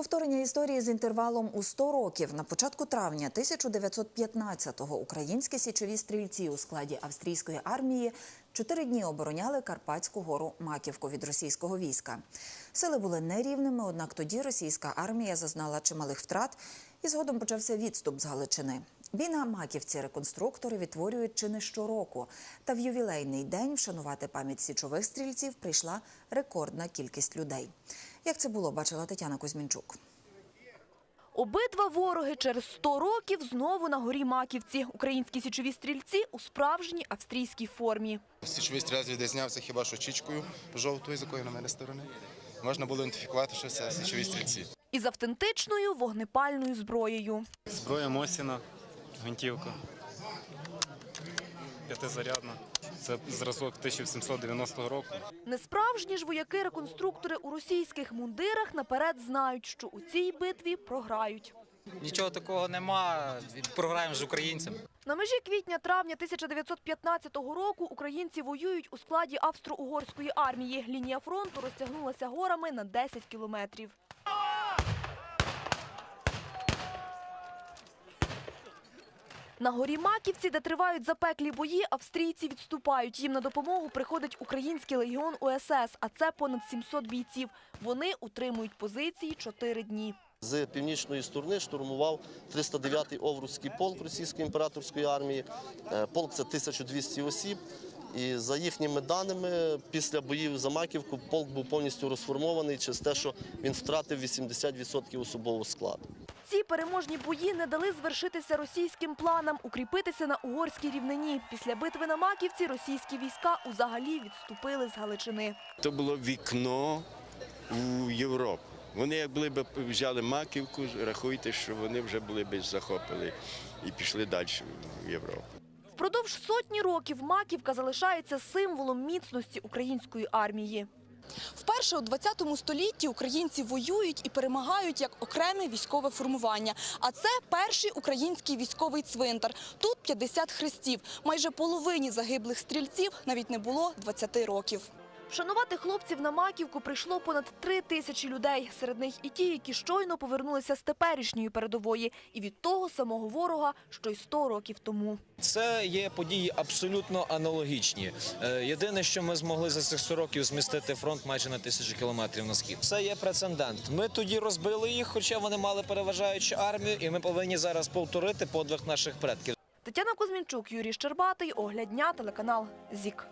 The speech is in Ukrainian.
Повторення історії з інтервалом у 100 років на початку травня 1915-го українські січові стрільці у складі австрійської армії чотири дні обороняли Карпатську гору Маківку від російського війська. Сили були нерівними, однак тоді російська армія зазнала чималих втрат і згодом почався відступ з Галичини. Бій на Маківці реконструктори відтворюють чи не щороку. Та в ювілейний день вшанувати пам'ять січових стрільців прийшла рекордна кількість людей. Як це було, бачила Тетяна Кузьмінчук. Обидва вороги через 100 років знову на горі Маківці. Українські січові стрільці у справжній австрійській формі. Січовий стрілець відрізнявся хіба що чічкою жовтою, з якої на мене сторони. Можна було ідентифікувати, що це січові стрільці. Із автентичною вогнепальною зброєю. Зброя Мосіна, гвинтівка. П'ятизарядна. Це зразок 1790 року. Несправжні ж вояки-реконструктори у російських мундирах наперед знають, що у цій битві програють. Нічого такого нема. Програємо з українцями. На межі квітня-травня 1915 року українці воюють у складі австро-угорської армії. Лінія фронту розтягнулася горами на 10 кілометрів. На горі Маківці, де тривають запеклі бої, австрійці відступають. Їм на допомогу приходить український легіон УСС, а це понад 700 бійців. Вони утримують позиції чотири дні. З північної сторони штурмував 309-й Овруцький полк російської імператорської армії. Е, Полк це 1200 осіб. І за їхніми даними, після боїв за Маківку полк був повністю розформований через те, що він втратив 80% особового складу. Ці переможні бої не дали звершитися російським планам укріпитися на угорській рівнині. Після битви на Маківці російські війська узагалі відступили з Галичини. То було вікно у Європу. Вони як були б взяли маківку, рахуйте, що вони вже були б захопили і пішли далі в Європу. Впродовж сотні років Маківка залишається символом міцності української армії. Вперше у 20 столітті українці воюють і перемагають як окреме військове формування. А це перший український військовий цвинтар. Тут 50 хрестів. Майже половині загиблих стрільців навіть не було 20 років. Вшанувати хлопців на Маківку прийшло понад три тисячі людей. Серед них і ті, які щойно повернулися з теперішньої передової, і від того самого ворога, що й 100 років тому. Це є події абсолютно аналогічні. Е, Єдине, що ми змогли за цих 100 років змістити фронт майже на тисячу кілометрів на схід. Це є прецедент. Ми тоді розбили їх, хоча вони мали переважаючу армію, і ми повинні зараз повторити подвиг наших предків. Тетяна Кузьмінчук, Юрій Щербатий, Огляд дня, телеканал ЗІК.